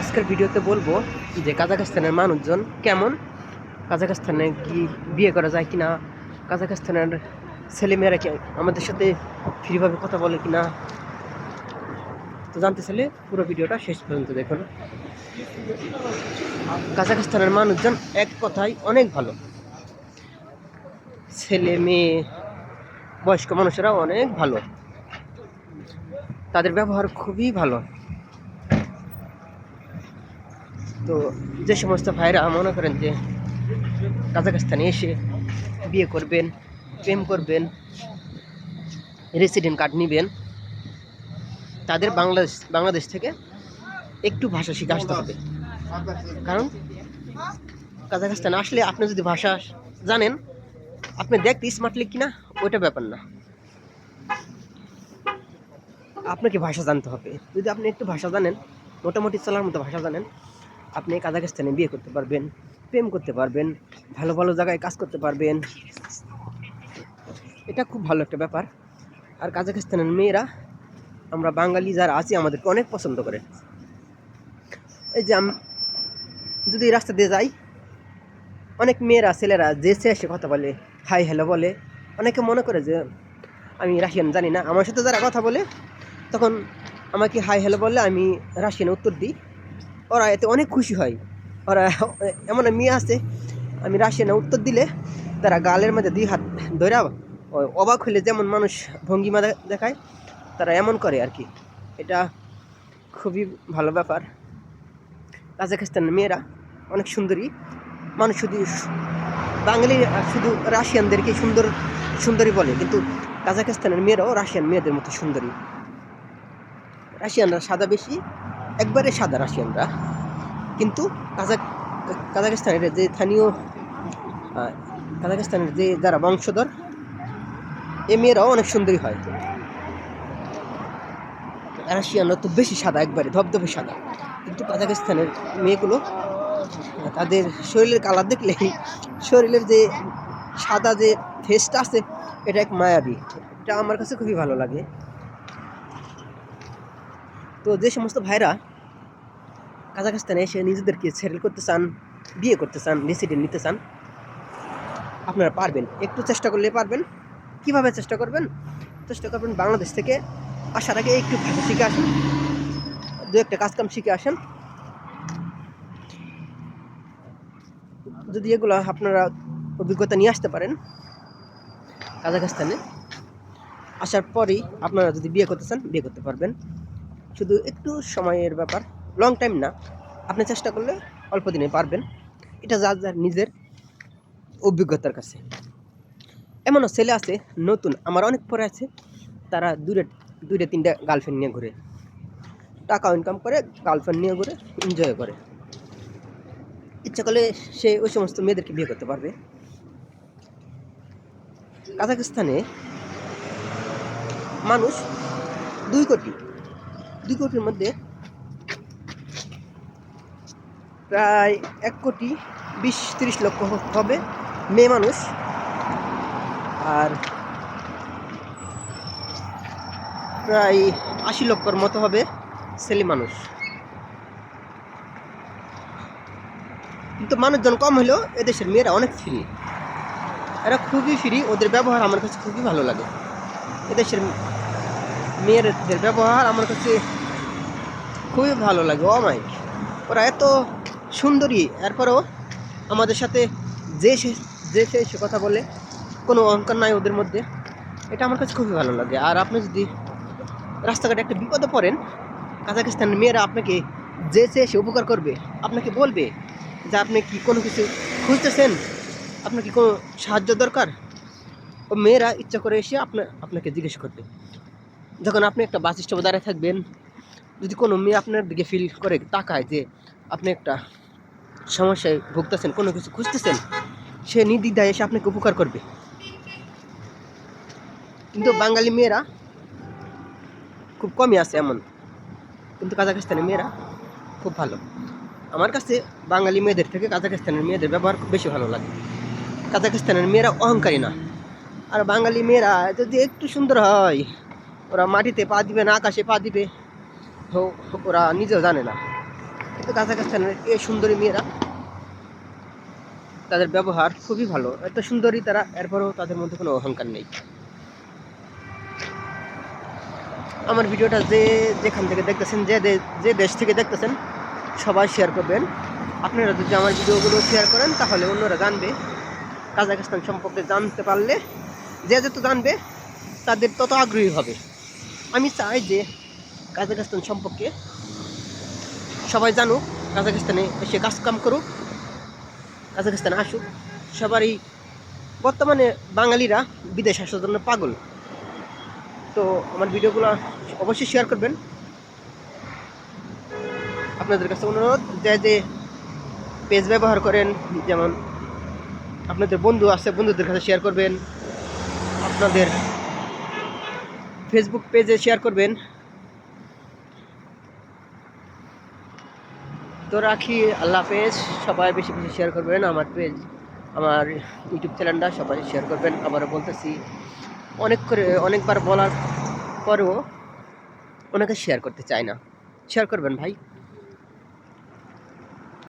আজকের ভিডিওতে বলব যে কাজাখস্তানের মানুষজন কেমন? কাজাখস্তানে কি বিয়ে করা যায় কিনা? কাজাখস্তানের ছেলেমেয়েরা কি আমাদের সাথে ফ্রিভাবে কথা বলে কিনা? তো জানতে চাইলে পুরো ভিডিওটা শেষ পর্যন্ত দেখুন। কাজাখস্তানের মানুষজন এক কথায় অনেক ভালো। ছেলে মেয়ে বয়স্ক মানুষেরা অনেক ভালো। তাদের ব্যবহার খুবই ভালো। তো যে সমস্ত ভাইরা মনে করেন যে কাজাখস্তানে এসে বিয়ে করবেন, প্রেম করবেন রেসিডেন্ট কার্ড নেবেন, তাদের বাংলাদেশ বাংলাদেশ থেকে একটু ভাষা শিখে আসতে হবে। কারণ কাজাখস্তানে আসলে আপনি যদি ভাষা জানেন, আপনি দেখতে স্মার্টলি কিনা ওইটা ব্যাপার না। আপনাকে ভাষা জানতে হবে। যদি আপনি একটু ভাষা জানেন, মোটামুটি চলার মতো ভাষা জানেন আপনি কাজাখস্তানে বিয়ে করতে পারবেন, প্রেম করতে পারবেন, ভালো ভালো জায়গায় কাজ করতে পারবেন। এটা খুব ভালো একটা ব্যাপার। আর কাজাকিস্তানের মেয়েরা, আমরা বাঙালি যারা আছি, আমাদেরকে অনেক পছন্দ করে। এই যে যদি রাস্তা দিয়ে যাই, অনেক মেয়েরা, ছেলেরা যে এসে কথা বলে, হাই হ্যালো বলে। অনেকে মনে করে যে, আমি রাশিয়ান জানি না। আমার সাথে যারা কথা বলে, তখন আমাকে হাই হ্যালো বললে আমি রাশিয়ানে উত্তর দিই। ওরা এতে অনেক খুশি হয়। ওরা এমন মেয়ে আছে, আমি রাশিয়ানে উত্তর দিলে তারা গালের মধ্যে দুই হাত ধরা অবাক হলে যেমন মানুষ ভঙ্গিমা দেখায়, তারা এমন করে আর কি। এটা খুবই ভালো ব্যাপার। কাজাখস্তানের মেয়েরা অনেক সুন্দরী। মানুষ শুধু বাঙালি শুধু রাশিয়ানদেরকে সুন্দর, সুন্দরী বলে, কিন্তু কাজাখস্তানের মেয়েরাও রাশিয়ান মেয়েদের মতো সুন্দরী। রাশিয়ানরা সাদা বেশি একবারে সাদা রাশিয়ানরা। কিন্তু কাজাক, কাজাখস্তানের যে স্থানীয় কাজাকিস্তানের যে যারা বংশধর, এ মেয়েরাও অনেক সুন্দরী হয়। রাশিয়ানরা তো বেশি সাদা, একবারে ধবধবে সাদা। কিন্তু কাজাকিস্তানের মেয়েগুলো, তাদের শরীরের কালার দেখলে শরীরের যে সাদা যে ফেসটা আছে, এটা এক মায়াবী। এটা আমার কাছে খুবই ভালো লাগে। তো যে সমস্ত ভাইরা কাজাখস্তানে এসে নিজেদেরকে সেটেল করতে চান, বিয়ে করতে চান রেসিডেন্ট নিতে চান, আপনারা পারবেন। একটু চেষ্টা করলে পারবেন। কীভাবে চেষ্টা করবেন? চেষ্টা করবেন বাংলাদেশ থেকে আসার আগে একটু ভাষা শিখে আসেন, দু একটা কাজকাম শিখে আসেন। যদি এগুলো আপনারা অভিজ্ঞতা নিয়ে আসতে পারেন কাজাখস্তানে, আসার পরেই আপনারা যদি বিয়ে করতে চান, বিয়ে করতে পারবেন। শুধু একটু সময়ের ব্যাপার লং টাইম না। আপনি চেষ্টা করলে অল্প দিনে পারবেন। এটা যার যার নিজের অভিজ্ঞতার কাছে। এমনও ছেলে আছে, নতুন, আমার অনেক পরে আছে। তারা দূরে দুইটা, তিনটা গার্লফ্রেন্ড নিয়ে ঘুরে। টাকা ইনকাম করে গার্লফ্রেন্ড নিয়ে ঘুরে এনজয় করে। ইচ্ছা করলে সে ওই সমস্ত মেয়েদেরকে বিয়ে করতে পারবে। কাজাখস্তানে মানুষ দুই কোটি দুই কোটির মধ্যে প্রায় এক কোটি বিশ, তিরিশ লক্ষ হবে মেয়ে মানুষ। আর প্রায় আশি লক্ষর মতো হবে ছেলে মানুষ। কিন্তু মানুষজন কম হলেও এদেশের মেয়েরা অনেক ফ্রি এরা খুবই ফ্রি ওদের ব্যবহার আমার কাছে খুবই ভালো লাগে। এদেশের মেয়েদের ব্যবহার আমার কাছে খুবই ভালো লাগে অমায়িক ওরা এত সুন্দরী, এরপরেও আমাদের সাথে যে সে যে সে সে কথা বলে, কোনো অহংকার নাই ওদের মধ্যে। এটা আমার কাছে খুবই ভালো লাগে। আর আপনি যদি রাস্তাঘাটে একটা বিপদে পড়েন কাজাকিস্তানের মেয়েরা আপনাকে যে সে সে উপকার করবে, আপনাকে বলবে যে আপনি কি কোনো কিছু খুঁজতেছেন? আপনার কি কোনো সাহায্য দরকার? ও মেয়েরা ইচ্ছা করে এসে আপনার আপনাকে জিজ্ঞেস করবে। যখন আপনি একটা বাস স্টপে দাঁড়িয়ে থাকবেন, যদি কোনো মেয়ে আপনার দিকে ফিল করে, তাকায় যে আপনি একটা সমস্যায় ভুগতেছেন, কোনো কিছু খুঁজতেছেন, সে নির্দিদায় এসে আপনাকে উপকার করবে। কিন্তু বাঙালি মেয়েরা খুব কমই আছে এমন। কিন্তু কাজাকিস্তানের মেয়েরা খুব ভালো। আমার কাছে বাঙালি মেয়েদের থেকে কাজাকিস্তানের মেয়েদের ব্যবহার খুব বেশি ভালো লাগে। কাজাকিস্তানের মেয়েরা অহংকারী না। আর বাঙালি মেয়েরা যদি একটু সুন্দর হয় ওরা মাটিতে পা দিবে না, আকাশে পা দিবে। তো ওরা নিজেও জানে না। কিন্তু কাজাখস্তানের এই সুন্দরী মেয়েরা, তাদের ব্যবহার খুবই ভালো। এত সুন্দরী তারা, এরপরেও তাদের মধ্যে কোনো অহংকার নেই। আমার ভিডিওটা যে যেখান থেকে দেখতেছেন, যে যে দেশ থেকে দেখতেছেন, সবাই শেয়ার করবেন। আপনারা যদি আমার ভিডিওগুলো শেয়ার করেন, তাহলে অন্যরা জানবে। কাজাখস্তান সম্পর্কে জানতে পারলে যে যত জানবে, তাদের তত আগ্রহী হবে। আমি চাই যে কাজাখস্তান সম্পর্কে সবাই জানুক, কাজাখস্তানে এসে কাজ কাম করুক, কাজাখস্তানে আসুক। সবারই বর্তমানে বাঙালিরা বিদেশ আসার জন্য পাগল। তো আমার ভিডিওগুলো অবশ্যই শেয়ার করবেন। আপনাদের কাছে অনুরোধ যে যে পেজ ব্যবহার করেন, যেমন আপনাদের বন্ধু আছে, বন্ধুদের কাছে শেয়ার করবেন। আপনাদের ফেসবুক পেজে শেয়ার করবেন। তো রাখি, আল্লাহ হাফেজ। সবাই বেশি বেশি শেয়ার করবেন আমার পেজ আমার ইউটিউব চ্যানেলটা সবাই শেয়ার করবেন। আবারও বলতেছি, অনেক করে, অনেকবার বলার পরেও অনেকে শেয়ার করতে চায় না। শেয়ার করবেন ভাই।